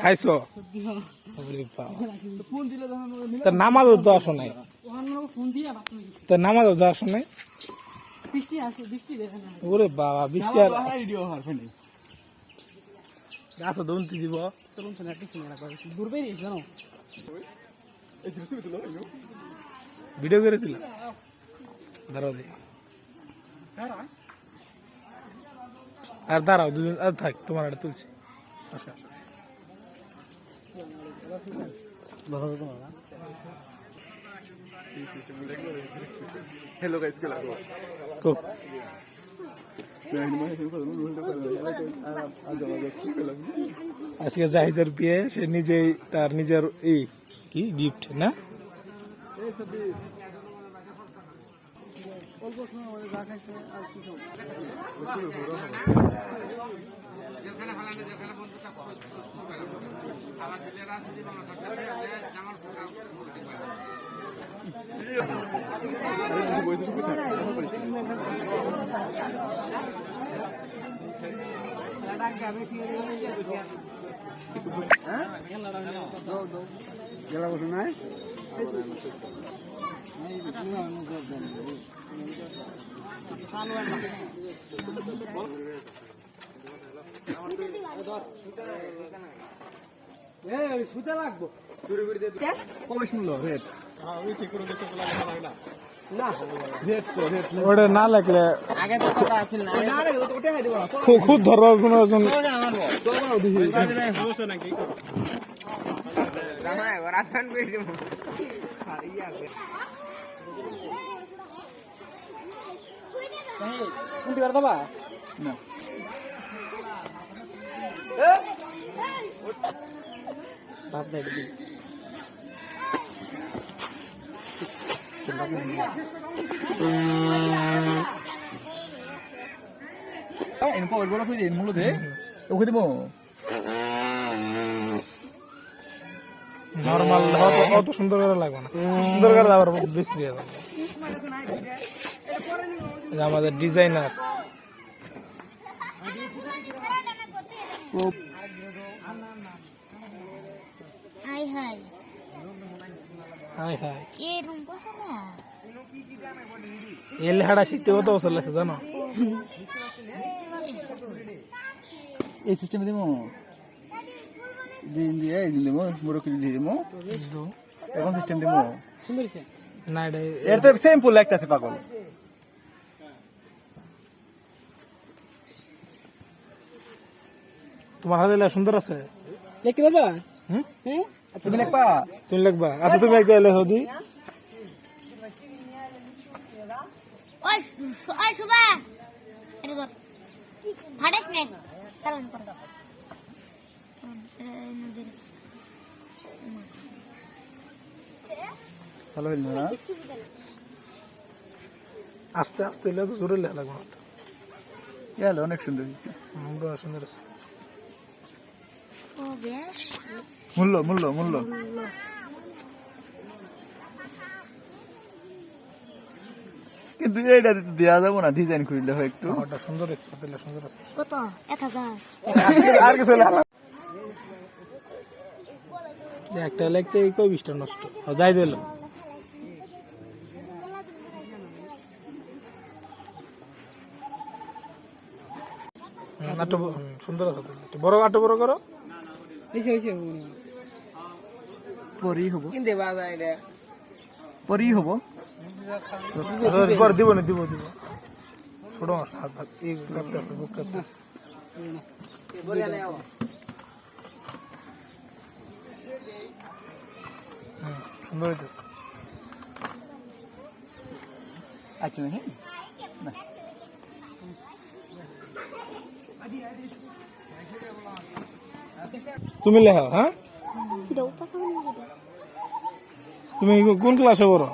খাইছো? মিলে তা নামাজও তো আসো নাই? তা নামাজও যা আসো নাই? ওরে বাবা বৃষ্টি আর ভিডিও গাছ দন্তি দিব। ভিডিও করে দিল দাঁড়াও আর দাঁড়াও দুজন আর থাক তোমার একটা তুলছি। আসো, আসো। Hello guys, ¿qué hago? কো আজকে জাহিদের বিয়ে সে নিজেই তার নিজের এই কি গিফট না অল্প সময় আমাদের যা খাইছে আর কি গেলা বসে নাই সুতে লাগবো কমিশ মূল্য রেট ওটা না লাগলে আগে তো কথা আছিল না খুব খুব ধরো কোনো একজন কোনটি করে দেবা না। ভাত দেয় দিবি। এনে পাওয়ার বড় খুঁজে মূল্য দে। ওকে দেবো। নর্মাল অত সুন্দর করে লাগবে না। সুন্দর করে আবার বেশি আমাদের designer. Hi hi. Hi hi. এ রুম পছন্দ? এই লেখাটা শিখতে কত বছর লাগছে জানো? এই সিস্টেমে দেবো দিন দিয়ে এই দিলে মো মুড়ো কিনে দিয়ে দেবো এখন সিস্টেম দেবো না এটা তো সিম্পল লাগতেছে পাগল। তোমার হাতে লেখা সুন্দর আছে? লিখতে পারবা? হ্যাঁ তুমি লিখবা? তুমি লিখবা। আচ্ছা তুমি এক জায়গায় লেখো দি। ওই সু- ওই সুবা এটা ধর। ফাটাস নে। কারণ ভালো হইল না? আস্তে আস্তে লেখো জোরে লেখা লাগবে না অনেক সুন্দর হয়েছে। আমরা সুন্দর আছে। মূল্য মূল্য মূল্য। কিন্তু এইটা দেওয়া যাব না ডিজাইন করলে হয় একটু। ওটা সুন্দর আছে সুন্দর আছে। কত? এক হাজার। আর কিছু। একটা লিখতে কই বিশটা নষ্ট? যাই দিল। সুন্দর আছে বড় আটো বড় করো। হইছে হইছে পরি হব। কিনতে বাজা এটা পরি হব দিব না দিব দিব। ছোট মাছ হাত হাত এই কাটতে আছে বুক কাটতে আছে। সুন্দর হইতেছে আচ্ছা হ্যাঁ তুমি লেখাও হ্যাঁ? তুমি কোন ক্লাসে পড়ো?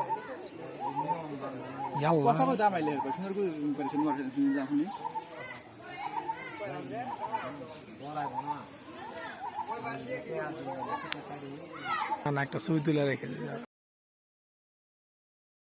একটা ছবি তুলে রেখে